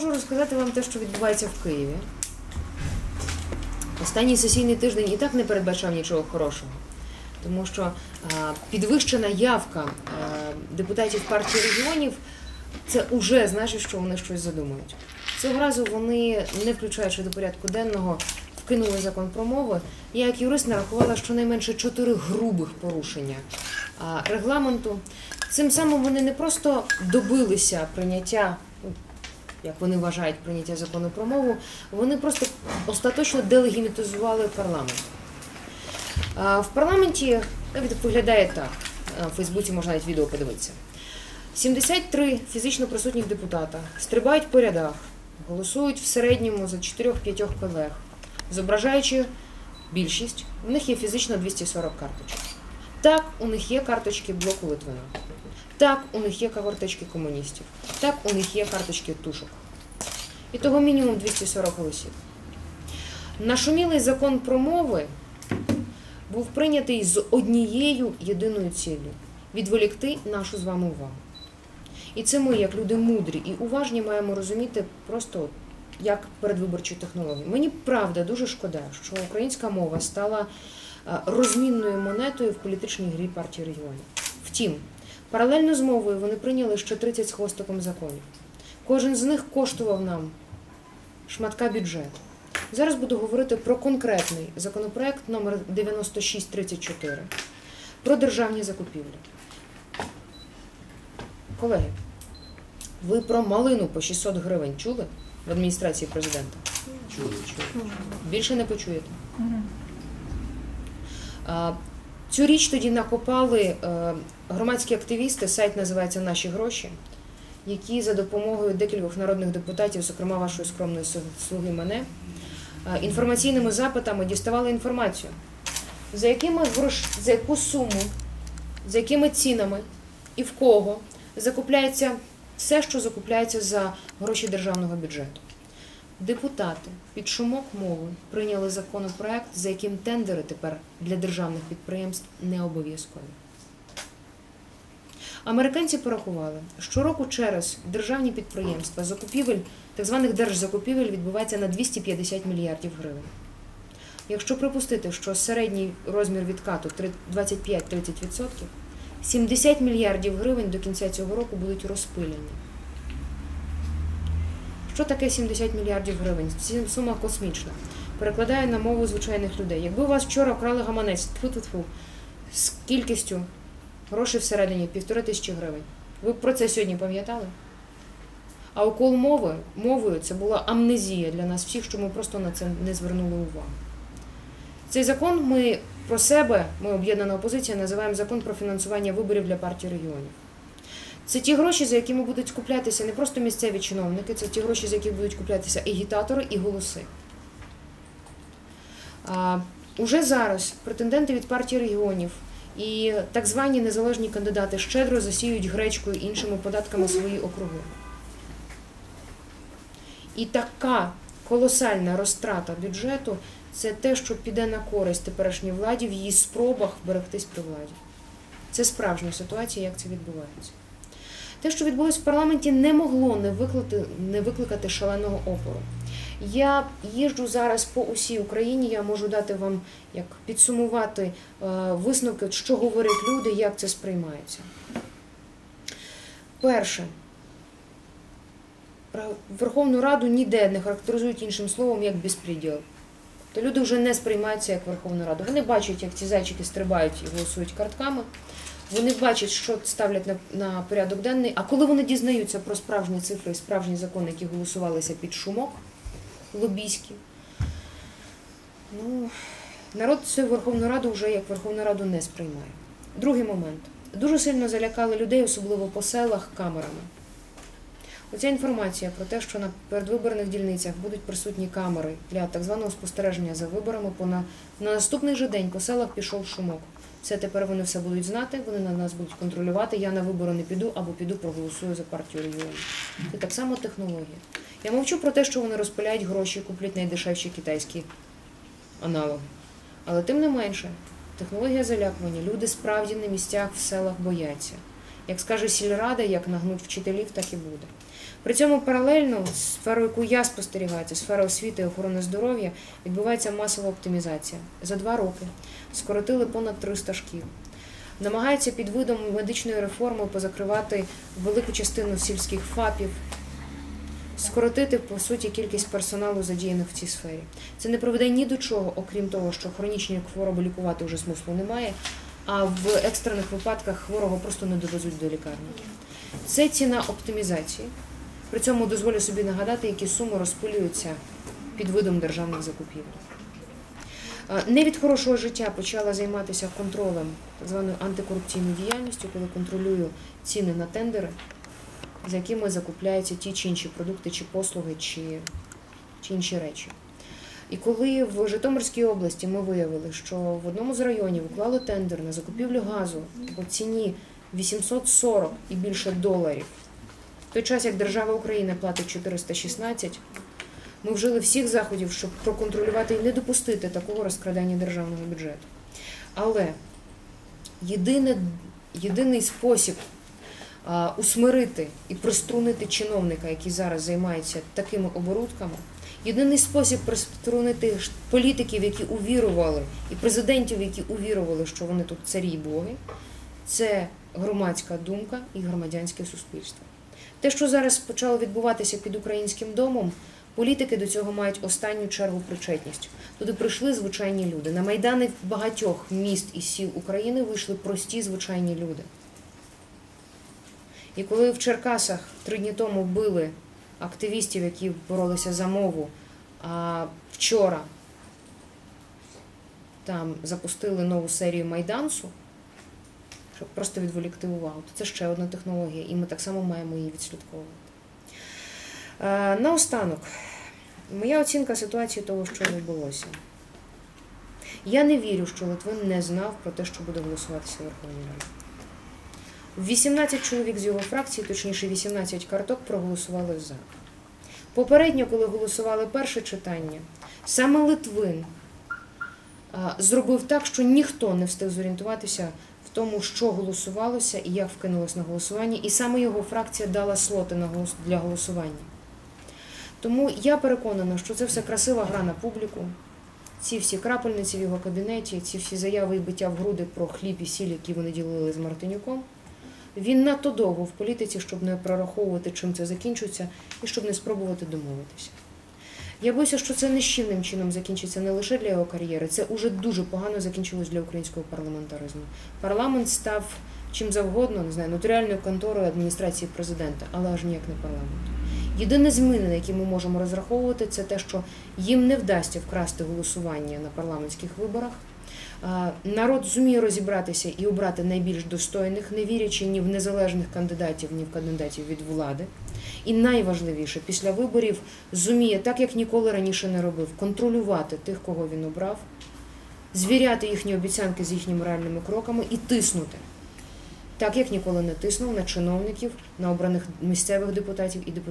можу розказати вам те, що відбувається в Києві. Останній сесійний тиждень і так не передбачав нічого хорошого, тому що а, підвищена явка а, депутатів партії регіонів це вже значить, що вони щось задумують. Цього разу вони, не включаючи до порядку денного, вкинули закон про мови. Я як юрист нарахувала щонайменше чотири грубих порушення а, регламенту. Цим самим вони не просто добилися прийняття, як вони вважають, прийняття закону про мову, вони просто остаточно делегімітизували парламент. В парламенті виглядає так. В Фейсбуці можна навіть відео подивитися. 73 фізично присутніх депутата стрибають по рядах, голосують в середньому за 4-5 колег, зображаючи більшість, в них є фізично 240 карточок. Так, у них є карточки блоку Литвина. Так, у них є карточки комуністів. Так, у них є карточки тушок. І того мінімум 240 голосів. Нашумілий закон про мови був прийнятий з однією єдиною ціллю відволікти нашу з вами увагу. І це ми, як люди мудрі і уважні, маємо розуміти просто як передвиборчу технологію. Мені правда дуже шкода, що українська мова стала е, розмінною монетою в політичній грі партії регіонів. Втім, паралельно з мовою вони прийняли ще 30 з хвостиком законів. Кожен з них коштував нам шматка бюджету. Зараз буду говорити про конкретний законопроект номер 9634 про державні закупівлі. Колеги, ви про малину по 600 гривень чули в адміністрації президента? Чули. Більше не почуєте. Цю річ тоді накопали е, громадські активісти, сайт називається Наші гроші, які за допомогою декількох народних депутатів, зокрема вашої скромної слуги мене, е, інформаційними запитами діставали інформацію, за якими грош... за яку суму, за якими цінами і в кого закупляється все, що закупляється за гроші державного бюджету. Депутати під шумок мови прийняли законопроект, за яким тендери тепер для державних підприємств не обов'язкові. Американці порахували, що року через державні підприємства закупівель, так званих держзакупівель відбувається на 250 мільярдів гривень. Якщо припустити, що середній розмір відкату 25-30%, 70 мільярдів гривень до кінця цього року будуть розпилені. Що таке 70 мільярдів гривень? Сума космічна. Перекладаю на мову звичайних людей. Якби у вас вчора вкрали гаманець тьфу-тьфу-тьфу, з кількістю грошей всередині півтори тисячі гривень. Ви про це сьогодні пам'ятали? А укол мови мовою це була амнезія для нас всіх, що ми просто на це не звернули увагу. Цей закон ми про себе, ми об'єднана опозиція, називаємо закон про фінансування виборів для партії регіонів. Це ті гроші, за якими будуть скуплятися не просто місцеві чиновники, це ті гроші, за яких будуть куплятися агітатори і голоси. А, Уже зараз претенденти від партії регіонів і так звані незалежні кандидати щедро засіють гречкою і іншими податками свої округи. І така колосальна розтрата бюджету це те, що піде на користь теперішній владі в її спробах вберегтись при владі. Це справжня ситуація, як це відбувається. Те, що відбулося в парламенті, не могло не викликати, не викликати шаленого опору. Я їжджу зараз по усій Україні, я можу дати вам як підсумувати е, висновки, що говорять люди, як це сприймається. Перше, Верховну Раду ніде не характеризують іншим словом як безпреділ. То люди вже не сприймаються як Верховну Раду. Вони бачать, як ці зайчики стрибають і голосують картками. Вони бачать, що ставлять на, на порядок денний. А коли вони дізнаються про справжні цифри справжні закони, які голосувалися під шумок лобійський, ну, народ цю Верховну Раду вже як Верховну Раду не сприймає. Другий момент. Дуже сильно залякали людей, особливо по селах, камерами. Оця інформація про те, що на передвиборних дільницях будуть присутні камери для так званого спостереження за виборами, на, на наступний же день по селах пішов шумок. Це тепер вони все будуть знати, вони на нас будуть контролювати. Я на вибори не піду або піду проголосую за партію регіонів. Це так само технологія. Я мовчу про те, що вони розпиляють гроші, куплять найдешевші китайські аналоги. Але тим не менше, технологія залякування. Люди справді на місцях в селах бояться. Як скаже сільрада, як нагнуть вчителів, так і буде. При цьому паралельно з сферою, яку я спостерігаю, це сфера освіти і охорони здоров'я, відбувається масова оптимізація. За два роки скоротили понад 300 шкіл. Намагаються під видом медичної реформи позакривати велику частину сільських ФАПів, скоротити по суті кількість персоналу задіяних в цій сфері. Це не приведе ні до чого, окрім того, що хронічні хвороби лікувати вже смислу немає, а в екстрених випадках хворого просто не довезуть до лікарні. Це ціна оптимізації. При цьому дозволю собі нагадати, які суми розпилюються під видом державних закупівель. Е, Не від хорошого життя почала займатися контролем так званою антикорупційною діяльністю, коли контролюю ціни на тендери, за якими закупляються ті чи інші продукти, чи послуги, чи, чи інші речі. І коли в Житомирській області ми виявили, що в одному з районів уклали тендер на закупівлю газу по ціні 840 і більше доларів, в той час як держава України платить 416, ми вжили всіх заходів, щоб проконтролювати і не допустити такого розкрадання державного бюджету. Але єдине, єдиний спосіб а, усмирити і приструнити чиновника, який зараз займається такими оборудками, єдиний спосіб приструнити політиків, які увірували, і президентів, які увірували, що вони тут царі й боги, це громадська думка і громадянське суспільство. Те, що зараз почало відбуватися під українським домом, політики до цього мають останню чергу причетність. Туди прийшли звичайні люди. На майдани багатьох міст і сіл України вийшли прості звичайні люди. І коли в Черкасах три дні тому били активістів, які боролися за мову, а вчора там запустили нову серію майдансу, щоб просто відволікти увагу, то це ще одна технологія, і ми так само маємо її відслідковувати. Е, Наостанок, моя оцінка ситуації того, що відбулося. Я не вірю, що Литвин не знав про те, що буде голосуватися Верховній Раді. 18 чоловік з його фракції, точніше 18 карток, проголосували за. Попередньо, коли голосували перше читання, саме Литвин зробив так, що ніхто не встиг зорієнтуватися тому, що голосувалося і як вкинулось на голосування, і саме його фракція дала слоти для голосування. Тому я переконана, що це все красива гра на публіку. Ці всі крапельниці в його кабінеті, ці всі заяви і биття в груди про хліб і сіль, які вони ділили з Мартинюком. Він надто довго в політиці, щоб не прораховувати, чим це закінчиться, і щоб не спробувати домовитися. Я боюся, що це нещільним чином закінчиться не лише для його кар'єри, це уже дуже погано закінчилось для українського парламентаризму. Парламент став чим завгодно, не знаю, нотаріальною конторою адміністрації президента, але аж ніяк не парламенту. Єдине зміни, на які ми можемо розраховувати, це те, що їм не вдасться вкрасти голосування на парламентських виборах. А, Народ зуміє розібратися і обрати найбільш достойних, не вірячи ні в незалежних кандидатів, ні в кандидатів від влади. І найважливіше, після виборів зуміє, так як ніколи раніше не робив, контролювати тих, кого він обрав, звіряти їхні обіцянки з їхніми реальними кроками і тиснути. Так як ніколи не тиснув на чиновників, на обраних місцевих депутатів і депутатів.